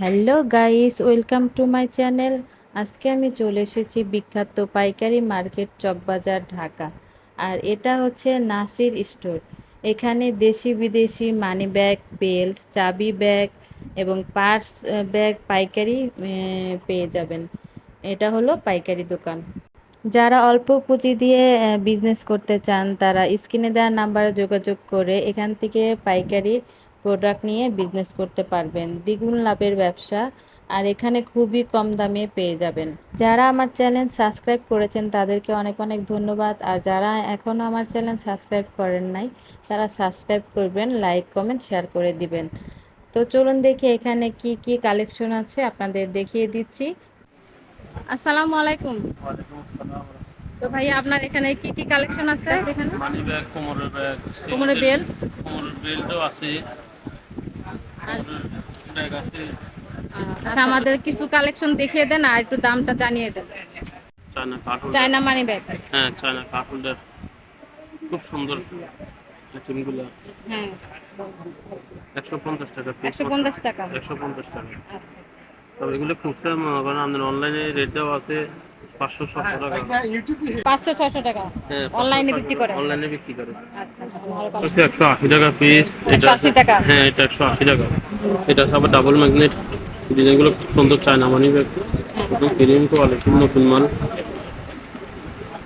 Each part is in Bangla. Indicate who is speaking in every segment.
Speaker 1: Hello guys, welcome to my channel. আজকে আমি চলে এসেছি বিখ্যাত পাইকারি মার্কেট চকবাজার, ঢাকা। আর এটা হচ্ছে নাসির স্টোর। এখানে দেশি বিদেশি মানি ব্যাগ, বেল্ট, চাবি ব্যাগ এবং পার্স ব্যাগ পাইকারি পেয়ে যাবেন। এটা হলো পাইকারি দোকান। যারা অল্প পুঁজি দিয়ে বিজনেস করতে চান, তারা স্ক্রিনে দেওয়া নাম্বারে যোগাযোগ করে এখান থেকে পাইকারি প্রোডাক্ট নিয়ে বিজনেস করতে পারবেন। দ্বিগুণ লাভের ব্যবসা আর এখানে খুবই কম দামে পেয়ে যাবেন। যারা আমার চ্যানেল সাবস্ক্রাইব করেছেন তাদেরকে অনেক অনেক ধন্যবাদ। আর যারা এখনও আমার চ্যানেল সাবস্ক্রাইব করেন নাই তারা সাবস্ক্রাইব করবেন লাইক কমেন্ট শেয়ার করে দিবেন। তো চলুন দেখি এখানে কি কি কালেকশন আছে আপনাদের দেখিয়ে দিচ্ছি। আসসালামু আলাইকুম। তো ভাইয়া আপনার এখানে কি কি কালেকশন আছে? এখানে
Speaker 2: মানি ব্যাগ কোমরের ব্যাগ
Speaker 1: কোমরের বেল্ট?
Speaker 2: কোমরের বেল্টও আছে
Speaker 1: আর
Speaker 2: কোমরের ব্যাগ আছে
Speaker 1: আচ্ছা আমাদের কিছু কালেকশন দেখিয়ে দেন আর একটু দামটা জানিয়ে দেন।
Speaker 2: চায়না
Speaker 1: মানি ব্যাগ
Speaker 2: হ্যাঁ চায়না কার্টুনটার খুব সুন্দর আইটেমগুলো
Speaker 1: হ্যাঁ।
Speaker 2: একশো পঞ্চাশ টাকা পিস
Speaker 1: একশো পঞ্চাশ টাকা।
Speaker 2: একশো পঞ্চাশ টাকা।
Speaker 1: আচ্ছা।
Speaker 2: তবে এগুলো খুচরা মনে করেন আপনার অনলাইনে রেট দেওয়া আছে পাঁচশো ছশো টাকা।
Speaker 1: পাঁচশো ছয়শো টাকা।
Speaker 2: হ্যাঁ
Speaker 1: অনলাইনে বিক্রি করে
Speaker 2: অনলাইনে বিক্রি করে।
Speaker 1: আচ্ছা ভালো কথা।
Speaker 2: হচ্ছে একশো আশি টাকা পিস এটা
Speaker 1: 180 টাকা?
Speaker 2: হ্যাঁ এটা একশো আশি টাকা। এটা সব আবার ডাবল ম্যাগনেট ডিজাইনগুলো খুব সুন্দর চায়না মানি ব্যাগ। একদম প্রিমিয়াম কোয়ালিটি নতুন মাল।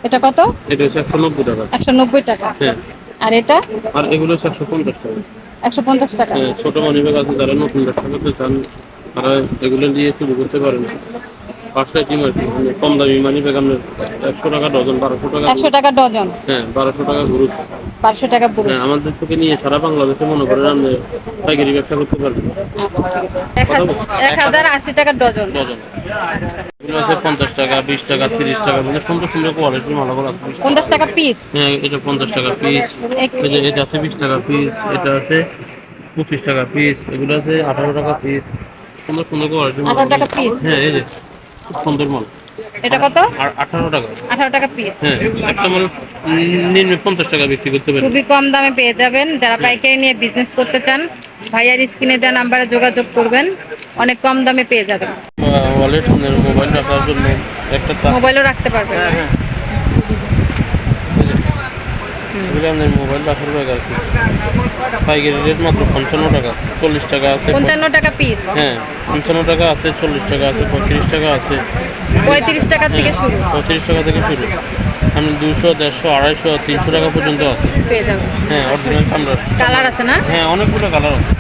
Speaker 1: এটা কত?
Speaker 2: এটা হচ্ছে একশো নব্বই টাকা।
Speaker 1: একশো নব্বই টাকা।
Speaker 2: হ্যাঁ।
Speaker 1: আর এটা?
Speaker 2: আর এগুলো হচ্ছে একশো পঞ্চাশ টাকা।
Speaker 1: একশো পঞ্চাশ টাকা।
Speaker 2: হ্যাঁ ছোট মানি ব্যাগ আছে যারা নতুন ব্যাগ করতে চান তারা এগুলো দিয়ে শুরু করতে পারেন। পাঁচটা কি মানে কম দামি মানি ব্যাগ একশো টাকা ডজন বারোশো টাকা
Speaker 1: একশো টাকা ডজন
Speaker 2: হ্যাঁ বারোশো টাকা গ্রুপ
Speaker 1: বারোশো টাকা পুরো
Speaker 2: হ্যাঁ আমাদের থেকে নিয়ে সারা বাংলাদেশে মনে করেন আপনি পাইকারি ব্যবসা করতে পারবেন।
Speaker 1: আচ্ছা আছে। এক হাজার আশি টাকা ডজন
Speaker 2: ডজন আছে পঞ্চাশ টাকা বিশ টাকা তিরিশ টাকা মানে সুন্দর সুন্দর কোয়ালিটির মালাগুলো আছে।
Speaker 1: পঞ্চাশ টাকা পিস
Speaker 2: হ্যাঁ এটা পঞ্চাশ টাকা পিস এই যে এটা আছে বিশ টাকা পিস এটা আছে পঁচিশ টাকা পিস এগুলো আছে আঠারো টাকা পিস সুন্দর সুন্দর কোয়ালিটির
Speaker 1: 18 টাকা piece?
Speaker 2: হ্যাঁ এই যে সুন্দর মাল।
Speaker 1: এটা কত?
Speaker 2: আর আঠারো টাকা।
Speaker 1: আঠারো টাকা পিস
Speaker 2: হ্যাঁ একটা মাল নিম্ন পঞ্চাশ টাকা বিক্রি করতে পারেন
Speaker 1: খুবই কম দামে পেয়ে যাবেন। যারা পাইকারি নিয়ে বিজনেস করতে চান ভাইয়ার স্ক্রিনে দেওয়া নাম্বারে যোগাযোগ করবেন। অনেক কম দামে পেয়ে যাবেন।
Speaker 2: ওয়ালেট মোবাইল রাখার জন্য একটা
Speaker 1: মোবাইলও রাখতে পারবেন।
Speaker 2: হ্যাঁ হ্যাঁ। মোবাইল রাখার ব্যাগ আর কি। পাইকারি রেট মাত্র পঞ্চান্ন টাকা চল্লিশ টাকা আছে
Speaker 1: পঞ্চান্ন টাকা পিস
Speaker 2: হ্যাঁ পঞ্চান্ন টাকা আছে চল্লিশ টাকা আছে পঁয়ত্রিশ টাকা আছে।
Speaker 1: পঁয়ত্রিশ টাকা থেকে শুরু।
Speaker 2: পঁয়ত্রিশ টাকা থেকে শুরু। আমি দুশো দেড়শো আড়াইশো তিনশো টাকা পর্যন্ত আছে।
Speaker 1: পেয়ে যাবেন
Speaker 2: হ্যাঁ অরিজিনাল চামড়ার।
Speaker 1: কালার আছে না?
Speaker 2: হ্যাঁ অনেকগুলো কালার আছে।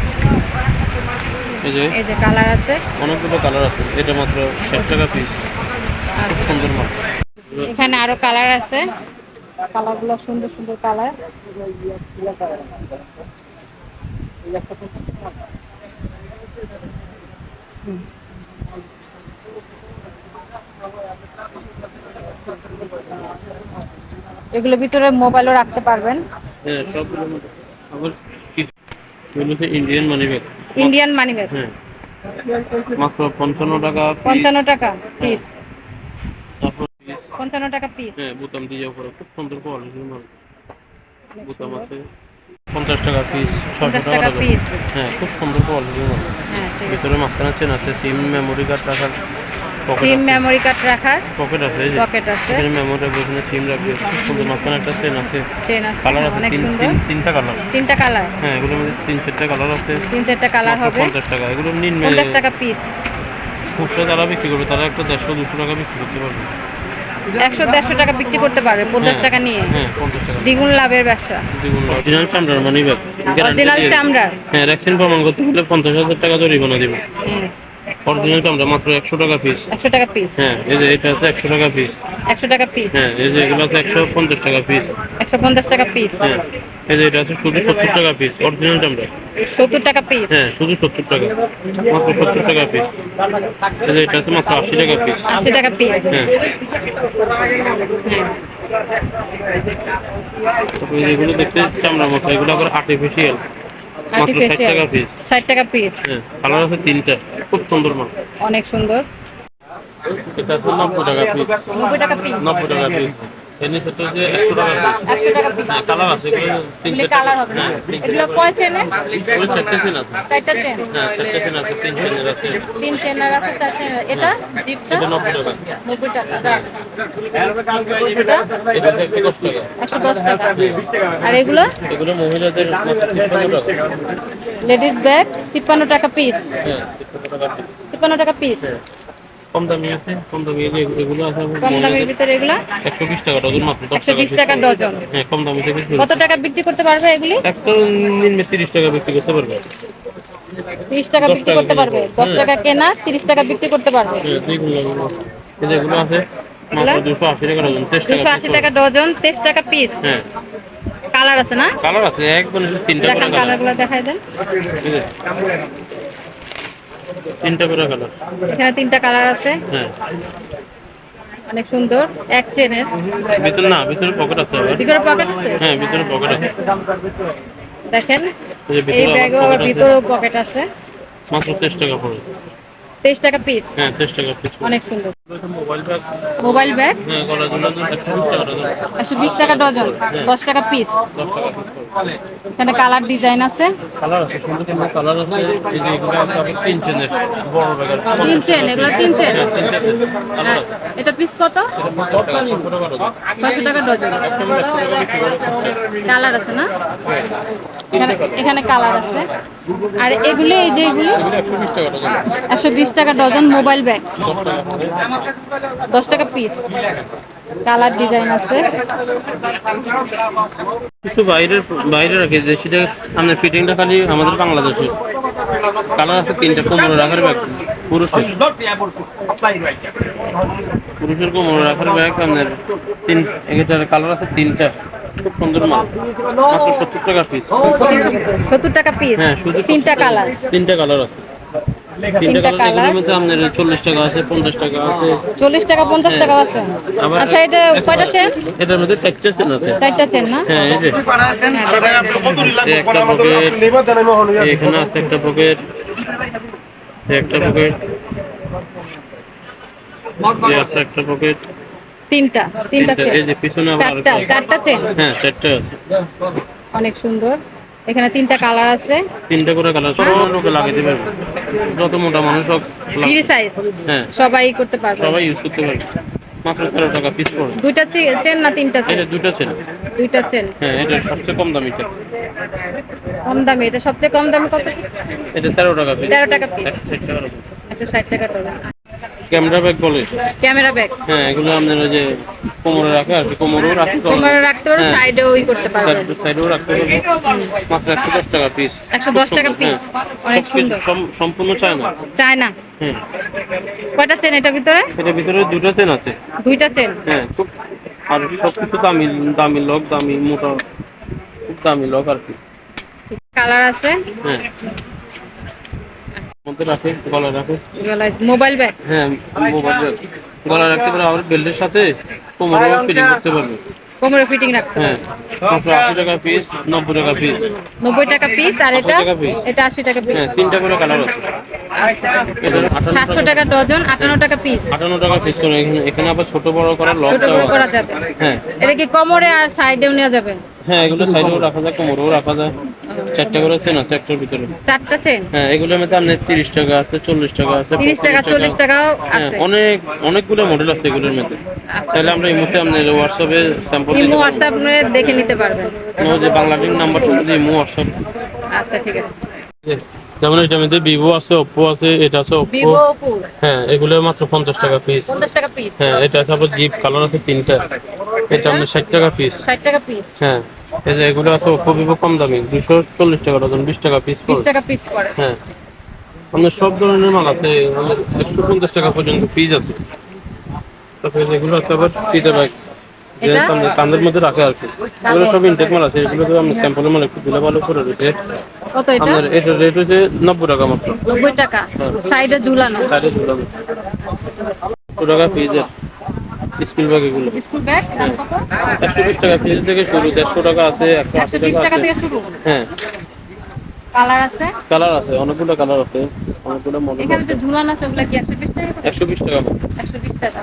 Speaker 2: এই যে।
Speaker 1: এই যে কালার আছে।
Speaker 2: অনেকগুলো কালার আছে। এটা মাত্র ষাট টাকা পিস খুব সুন্দর মাল।
Speaker 1: এখানে আরও কালার আছে। কালারগুলো সুন্দর সুন্দর কালার। এগুলোর ভিতরে মোবাইলও রাখতে পারবেন।
Speaker 2: হ্যাঁ সবগুলো আবার এগুলো Indian money bag
Speaker 1: Indian money bag
Speaker 2: হ্যাঁ। মাত্র পঞ্চান্ন টাকা piece।
Speaker 1: পঞ্চান্ন টাকা পিস
Speaker 2: তারপর
Speaker 1: পঞ্চান্ন টাকা পিস
Speaker 2: হ্যাঁ বোতাম দিয়ে উপরে। খুব সুন্দর কোয়ালিটির মাল। বোতাম আছে। পঞ্চাশ টাকা পিস ছশো টাকা
Speaker 1: পিস
Speaker 2: হ্যাঁ খুব সুন্দর কোয়ালিটির মাল
Speaker 1: হ্যাঁ
Speaker 2: ভিতরে মাঝখানে চেন আছে সিম মেমোরি কার্ড রাখার পকেট
Speaker 1: সিম মেমোরি কার্ড রাখার
Speaker 2: পকেট আছে
Speaker 1: পকেট আছে।
Speaker 2: এখানে মেমোরি এখানে সিম রাখবে। খুব সুন্দর মাঝখানে একটা চেন আছে।
Speaker 1: চেন আছে
Speaker 2: কালার আছে তিন তিনটা কালার
Speaker 1: তিনটা কালার
Speaker 2: হ্যাঁ এগুলোর মধ্যে তিন চারটা কালার আছে।
Speaker 1: তিন চারটা কালার হবে।
Speaker 2: পঞ্চাশ টাকা। এগুলো নিন
Speaker 1: পঞ্চাশ টাকা পিস
Speaker 2: খুচরা যারা বিক্রি করবে তারা একটা দেড়শো দুশো টাকা বিক্রি করতে পারবে।
Speaker 1: একশো দেড়শো টাকা বিক্রি করতে পারবে পঞ্চাশ
Speaker 2: হ্যাঁ,
Speaker 1: টাকা নিয়ে।
Speaker 2: হ্যাঁ
Speaker 1: দ্বিগুণ লাভের ব্যবসা।
Speaker 2: দ্বিগুণ অরিজিনাল চামড়ার মানে
Speaker 1: অরিজিনাল চামড়ার।
Speaker 2: হ্যাঁ ভ্যাকসিন প্রমাণ করতে গেলে পঞ্চাশ হাজার টাকা জরিমানা দেবে। অরিজিনাল মাত্র একশো টাকা পিস
Speaker 1: একশো টাকা পিস
Speaker 2: হ্যাঁ এই যে এটা আছে টাকা পিস
Speaker 1: একশো টাকা পিস
Speaker 2: হ্যাঁ এই যে এগুলো আছে একশো পঞ্চাশ টাকা পিস
Speaker 1: একশো পঞ্চাশ টাকা পিস
Speaker 2: হ্যাঁ এই যে এটা আছে শুধু সত্তর টাকা পিস অরিজিনাল
Speaker 1: টাকা পিস
Speaker 2: হ্যাঁ শুধু সত্তর টাকা মাত্র সত্তর টাকা পিস এই যে এটা আছে মাত্র আশি টাকা পিস
Speaker 1: আশি টাকা পিস
Speaker 2: হ্যাঁ দেখতে এগুলো আবার আর্টিফিশিয়াল
Speaker 1: আর্টিফিশিয়াল
Speaker 2: টাকা পিস
Speaker 1: ষাট টাকা পিস
Speaker 2: হ্যাঁ আছে তিনটা খুব সুন্দর মাল।
Speaker 1: অনেক সুন্দর।
Speaker 2: এটা নব্বই টাকা পিস
Speaker 1: নব্বই টাকা পিস
Speaker 2: নব্বই টাকা পিস সেটা একশো টাকা
Speaker 1: একশো টাকা পিস
Speaker 2: হ্যাঁ কালার আছে এগুলো তিন
Speaker 1: এগুলি
Speaker 2: চারটে-
Speaker 1: কালার হবে না?
Speaker 2: হ্যাঁ,
Speaker 1: এগুলো কয় চেনে?
Speaker 2: এগুলো চারটে চেন আছে।
Speaker 1: চারটা চেন?
Speaker 2: হ্যাঁ চারটে চেন আছে তিন চেনের আছে।
Speaker 1: তিন চেনার আছে চার চেনার। এটা? জিপটা?
Speaker 2: নব্বই টাকা।
Speaker 1: নব্বই টাকা। এটা
Speaker 2: এটা একশো দশ টাকা।
Speaker 1: আর এগুলো?
Speaker 2: এগুলো মহিলাদের
Speaker 1: লেডিস ব্যাগ তিপ্পান্ন টাকা পিস
Speaker 2: তিপ্পান্ন টাকা
Speaker 1: পিস।
Speaker 2: কম দামি আছে কম দামি এগুলো আছে
Speaker 1: কম দামের ভিতরে এগুলো?
Speaker 2: একশো বিশ টাকা ডজন মাত্র দশ
Speaker 1: একশো বিশ
Speaker 2: piece।
Speaker 1: টাকা ডজন।
Speaker 2: হ্যাঁ কম দামি থেকে
Speaker 1: কত টাকা বিক্রি করতে পারবে এগুলি?
Speaker 2: একটা নিম্নে তিরিশ টাকা বিক্রি করতে পারবে।
Speaker 1: তিরিশ টাকা বিক্রি করতে পারবে।
Speaker 2: কেজি।
Speaker 1: দশ
Speaker 2: হ্যাঁ।
Speaker 1: টাকা কেনা তিরিশ টাকা বিক্রি করতে পারবে।
Speaker 2: এগুলো আছে মাত্র দুশো আশি টাকা ডজন তেইশ
Speaker 1: দুশো
Speaker 2: টাকা
Speaker 1: আশি টাকা ডজন তেইশ টাকা পিস
Speaker 2: হ্যাঁ।
Speaker 1: কালার আছে না?
Speaker 2: কালার আছে একবার তিনটা কালার
Speaker 1: কালারগুলো দেখাই দেন।
Speaker 2: তিনটা করে কালার
Speaker 1: এখানে তিনটা কালার আছে।
Speaker 2: হ্যাঁ।
Speaker 1: অনেক সুন্দর এক চেনের।
Speaker 2: ভিতরে না ভিতরে পকেট আছে
Speaker 1: ভিতরে পকেট আছে?
Speaker 2: হ্যাঁ ভিতরে পকেট আছে।
Speaker 1: দেখেন
Speaker 2: এই
Speaker 1: ব্যাগও
Speaker 2: আবার
Speaker 1: ভিতরেও পকেট আছে।
Speaker 2: মাত্র তেইশ টাকা পড়ে।
Speaker 1: তেইশ টাকা পিস
Speaker 2: হ্যাঁ তেইশ টাকা পিস
Speaker 1: অনেক সুন্দর।
Speaker 2: Mobile bag? হ্যাঁ একশো বিশ টাকা ডজন।
Speaker 1: একশো বিশ টাকা ডজন দশ টাকা পিস। এখানে কালার ডিজাইন আছে।
Speaker 2: তিন
Speaker 1: চেন এগুলো তিন চেন
Speaker 2: হ্যাঁ
Speaker 1: হ্যাঁ, এটা পিস কত?
Speaker 2: ছশো টাকা ডজন।
Speaker 1: কালার আছে না? এখানে এখানে কালার আছে। আর এগুলি এই যে এগুলি?
Speaker 2: একশো বিশ টাকা ডজন।
Speaker 1: Mobile bag. দশ টাকা পিস কালার ডিজাইন আছে।
Speaker 2: কিছু বাইরের বাইরে রাখে যে সেটা আপনার ফিটিংটা খালি আমাদের বাংলাদেশে। কালার আছে তিনটা কোমরে রাখার ব্যাগ পুরুষের। পুরুষের কোমরে রাখার ব্যাগ আপনার তিন এটার কালার আছে তিনটা। খুব সুন্দর মাল। মাত্র সত্তর টাকা পিস
Speaker 1: সত্তর টাকা পিস
Speaker 2: হ্যাঁ
Speaker 1: তিনটা কালার।
Speaker 2: তিনটা কালার আছে। তিনটা কালার? মধ্যে আপনার চল্লিশ টাকা আছে পঞ্চাশ টাকা আছে।
Speaker 1: চল্লিশ টাকা পঞ্চাশ টাকা আছে। আচ্ছা এটা কয়টা চেন
Speaker 2: এটার মধ্যে চারটে চেন আছে।
Speaker 1: চারটা চেন না?
Speaker 2: হ্যাঁ এই যে। একটা পকেট এখানে আছে একটা পকেট একটা পকেট এই আছে একটা পকেট
Speaker 1: তিনটা তিনটা চেন
Speaker 2: এই যে পিছনে
Speaker 1: চারটা চারটা চেন
Speaker 2: হ্যাঁ চারটে আছে।
Speaker 1: অনেক সুন্দর। এখানে তিনটা কালার আছে।
Speaker 2: তিনটা করে কালার সব লোকে লাগাইতে পারবে যত মোটা মানুষ সব
Speaker 1: ফ্রি সাইজ
Speaker 2: হ্যাঁ।
Speaker 1: সবাই করতে পারবে।
Speaker 2: সবাই ইউজ করতে পারবে। মাত্র তেরো টাকা পিস পড়ে
Speaker 1: দুইটা চেন না তিনটা চেন
Speaker 2: এটা দুটো চেন
Speaker 1: দুইটা চেন
Speaker 2: হ্যাঁ এটা সবচেয়ে কম দামি এটা
Speaker 1: কম দামি। এটা সবচেয়ে কম দামে কত?
Speaker 2: এটা তেরো টাকা পিস
Speaker 1: তেরো টাকা পিস
Speaker 2: একশো ষাট টাকার উপর।
Speaker 1: একশো ষাট টাকা ডজন
Speaker 2: ক্যামেরা ব্যাগ বলে।
Speaker 1: Camera bag.
Speaker 2: হ্যাঁ এগুলো আপনার ওই যে কোমরে রাখে আর কি কোমরেও রাখতে
Speaker 1: তোমরা রাখতে পারো
Speaker 2: হ্যাঁ।
Speaker 1: সাইডেও ই করতে পারবে
Speaker 2: সাইডেও রাখতে পারব মাত্র একশো দশ টাকা পিস
Speaker 1: 110 টাকা পিস অনেক সুন্দর।
Speaker 2: সম্পূর্ণ চায় না
Speaker 1: চায় না
Speaker 2: হ্যাঁ।
Speaker 1: কয়টা চেন এটার ভিতরে?
Speaker 2: এটা ভিতরে দুটো চেন আছে।
Speaker 1: দুইটা চেন।
Speaker 2: হ্যাঁ খুব আর সব কিছু দামি দামি লক দামি মোটা খুব দামি লক আর কি।
Speaker 1: কালার আছে।
Speaker 2: হ্যাঁ। মধ্যে রাখে গলা রাখে।
Speaker 1: গলায় মোবাইল ব্যাগ?
Speaker 2: হ্যাঁ মোবাইল গলা রাখতে পারে আবার বেল্টের সাথে কোমরেও ফিটিং করতে পারবে।
Speaker 1: কোমরে ফিটিং রাখতে
Speaker 2: হ্যাঁ মাত্র আশি টাকা পিস নব্বই টাকা পিস
Speaker 1: নব্বই টাকা পিস আর এটা?
Speaker 2: 80 টাকা piece।
Speaker 1: এটা আশি টাকা পিস
Speaker 2: হ্যাঁ তিনটা করে কালার আছে।
Speaker 1: সাতশো টাকা। ডজন আটান্ন টাকা পিস
Speaker 2: আটান্ন টাকা পিস করে এখানে আবার ছোট বড় লক
Speaker 1: ছোট বড় করা যাবে।
Speaker 2: হ্যাঁ।
Speaker 1: এটা কি কোমরে আর সাইডেও নেওয়া যাবে?
Speaker 2: হ্যাঁ এগুলো সাইডেও রাখা যায় কোমরেও রাখা যায়। চারটা করে চেন আছে একটার ভিতরে।
Speaker 1: চারটা চেন
Speaker 2: হ্যাঁ এগুলোর মধ্যে আপনার তিরিশ টাকা আছে চল্লিশ টাকা আছে
Speaker 1: তিরিশ টাকা
Speaker 2: 45
Speaker 1: চল্লিশ টাকাও
Speaker 2: হ্যাঁ
Speaker 1: আছে।
Speaker 2: অনেক অনেকগুলো মডেল আছে এগুলোর মধ্যে।
Speaker 1: আচ্ছা।
Speaker 2: তাহলে আমরা এই মুহূর্তে আপনার হোয়াটসঅ্যাপে স্যাম্পল
Speaker 1: ইমো হোয়াটসঅ্যাপ দেখে নিতে পারবেন।
Speaker 2: যে বাংলাদেশ নাম্বারটা দিয়ে ইমো হোয়াটসঅ্যাপ
Speaker 1: আচ্ছা ঠিক আছে।
Speaker 2: যেমন এটার মধ্যে ভিভো আছে ওপ্পো আছে এটা আছে
Speaker 1: ভিভো ওপো
Speaker 2: হ্যাঁ এগুলো মাত্র পঞ্চাশ টাকা পিস
Speaker 1: পঞ্চাশ টাকা পিস
Speaker 2: হ্যাঁ এটা আছে আবার জিপ কালার আছে তিনটা। এটা আপনার ষাট টাকা পিস
Speaker 1: ষাট টাকা পিস
Speaker 2: হ্যাঁ। এই যে এগুলো আছে ভিভো কম দামি দুশো চল্লিশ টাকা ডজন বিশ টাকা পিস
Speaker 1: বিশ টাকা পিস পড়ে।
Speaker 2: হ্যাঁ। আপনার সব ধরনের মাল আছে একশো পঞ্চাশ টাকা পর্যন্ত পিস আছে। তারপরে যেগুলো আছে আবার পিতা ব্যাগ যে
Speaker 1: এটা?
Speaker 2: কান- কানের মধ্যে রাখে আর কি। এগুলো সব ইনটেক মাল আছে এগুলো তো আমরা স্যাম্পলের মাল একটু দিলে ভালো করে রেটে।
Speaker 1: কত এটা?
Speaker 2: রেট হচ্ছে নব্বই টাকা মাত্র।
Speaker 1: নব্বই টাকা। সাইডে ঝুলানো।
Speaker 2: সাড়ে ঝুলানো। টাকা পিসের স্কুল ব্যাগ এগুলো?
Speaker 1: স্কুল ব্যাগ দাম কত?
Speaker 2: একশো বিশ টাকা পিস থেকে শুরু দেড়শো টাকা আছে একশো
Speaker 1: একশো
Speaker 2: আশি
Speaker 1: বিশ
Speaker 2: টাকা
Speaker 1: টাকা থেকে শুরু।
Speaker 2: হ্যাঁ।
Speaker 1: কালার আছে?
Speaker 2: কালার আছে অনেকগুলো কালার আছে অনেকগুলো মডেল
Speaker 1: এখানে যে ঝুলান আছে ওগুলা কি একশো বিশ টাকা
Speaker 2: একশো বিশ টাকা মাত্র।
Speaker 1: একশো বিশ টাকা।